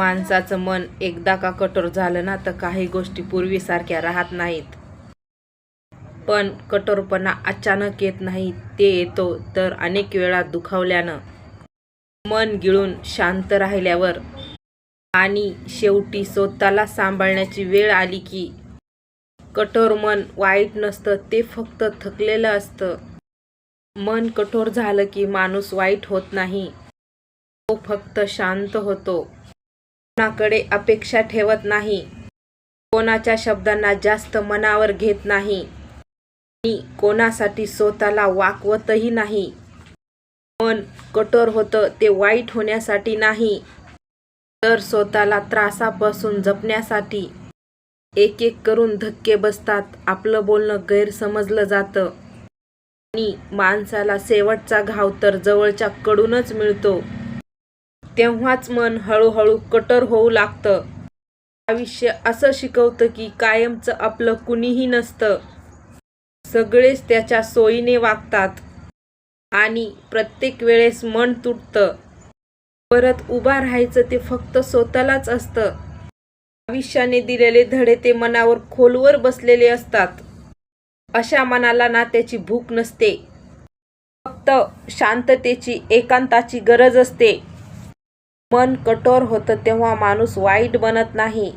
माणसाचं मन एकदा का कठोर झालं ना तर काही गोष्टी पूर्वीसारख्या राहत नाहीत. पण कठोरपणा अचानक येत नाही ते येतो तर अनेक वेळा दुखावल्यानं. मन गिळून शांत राहिल्यावर आणि शेवटी स्वतःला सांभाळण्याची वेळ आली की कठोर मन वाईट नसतं ते फक्त थकलेलं असतं. मन कठोर झालं की माणूस वाईट होत नाही तो फक्त शांत होतो. कोणाकडे अपेक्षा ठेवत नाही. कोणाच्या शब्दांना जास्त मनावर घेत नाही. आणि कोणासाठी स्वतःला वाकवतही नाही. मन कठोर होतं ते वाईट होण्यासाठी नाही. तर स्वतःला त्रासापासून जपण्यासाठी एक एक करून धक्के बसतात आपलं बोलणं गैरसमजलं जातं. आणि माणसाला शेवटचा घाव तर जवळच्या कडूनच मिळतो. तेव्हाच मन हळूहळू कटर होऊ लागतं. आयुष्य असं शिकवतं की कायमचं आपलं कुणीही नसतं. सगळेच त्याच्या सोयीने वागतात. आणि प्रत्येक वेळेस मन तुटतं. परत उभा राहायचं ते फक्त स्वतःलाच असतं. आयुष्याने दिलेले धडे ते मनावर खोलवर बसलेले असतात. अशा मनाला ना त्याची भूक नसते. फक्त शांततेची एकांताची गरज असते. मन कठोर होतं तेव्हा माणूस वाईट बनत नाही.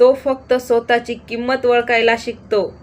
तो फक्त स्वतःची किंमत ओळखायला शिकतो.